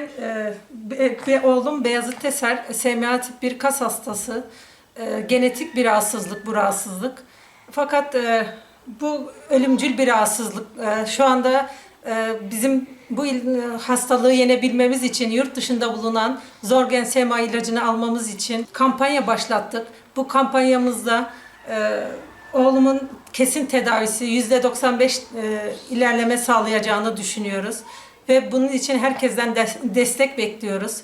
e, be- be- oğlum Beyazıt Teser, SMA tip 1 kas hastası. E, genetik bir rahatsızlık bu rahatsızlık. Fakat e, bu ölümcül bir rahatsızlık. E, şu anda e, bizim bu e, hastalığı yenebilmemiz için yurt dışında bulunan Zorgen SMA ilacını almamız için kampanya başlattık. Bu kampanyamızda e, oğlumun kesin tedavisi %95 e, ilerleme sağlayacağını düşünüyoruz. Ve bunun için herkesten des- destek bekliyoruz.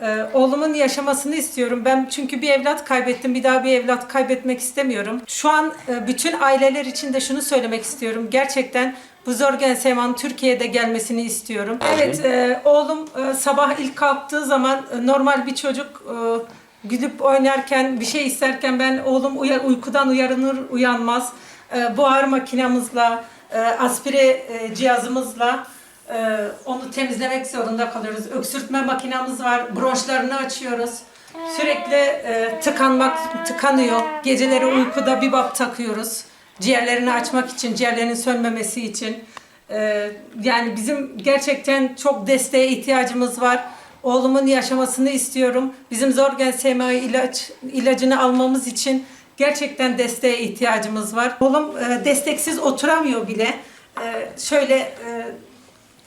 Ee, oğlumun yaşamasını istiyorum. Ben çünkü bir evlat kaybettim. Bir daha bir evlat kaybetmek istemiyorum. Şu an e, bütün aileler için de şunu söylemek istiyorum. Gerçekten bu Zorgen Seman Türkiye'de gelmesini istiyorum. Evet, e, oğlum e, sabah ilk kalktığı zaman e, normal bir çocuk e, gülüp oynarken, bir şey isterken ben oğlum uyar, uykudan uyanır uyanmaz. E, buhar makinamızla, e, aspire e, cihazımızla ee, onu temizlemek zorunda kalıyoruz. Öksürtme makinamız var. Bronşlarını açıyoruz. Sürekli e, tıkanmak tıkanıyor. Geceleri uykuda bir bab takıyoruz. Ciğerlerini açmak için, ciğerlerinin sönmemesi için. Ee, yani bizim gerçekten çok desteğe ihtiyacımız var. Oğlumun yaşamasını istiyorum. Bizim Zorgen SMA ilaç ilacını almamız için gerçekten desteğe ihtiyacımız var. Oğlum e, desteksiz oturamıyor bile. Ee, şöyle e,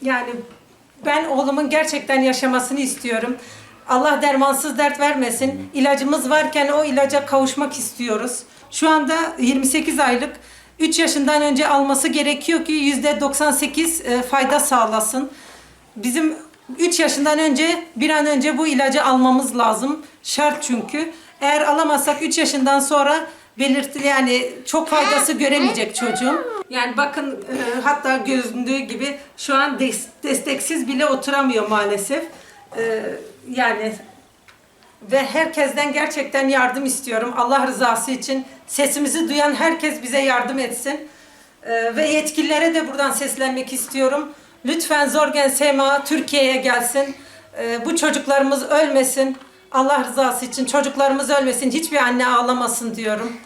yani ben oğlumun gerçekten yaşamasını istiyorum. Allah dermansız dert vermesin. İlacımız varken o ilaca kavuşmak istiyoruz. Şu anda 28 aylık 3 yaşından önce alması gerekiyor ki %98 e, fayda sağlasın. Bizim 3 yaşından önce bir an önce bu ilacı almamız lazım. Şart çünkü. Eğer alamazsak 3 yaşından sonra belirtili yani çok faydası göremeyecek çocuğum. Yani bakın e, hatta gözündüğü gibi şu an des- desteksiz bile oturamıyor maalesef. E, yani ve herkesten gerçekten yardım istiyorum. Allah rızası için sesimizi duyan herkes bize yardım etsin. E, ve yetkililere de buradan seslenmek istiyorum. Lütfen Zorgen Sema Türkiye'ye gelsin. E, bu çocuklarımız ölmesin. Allah rızası için çocuklarımız ölmesin. Hiçbir anne ağlamasın diyorum.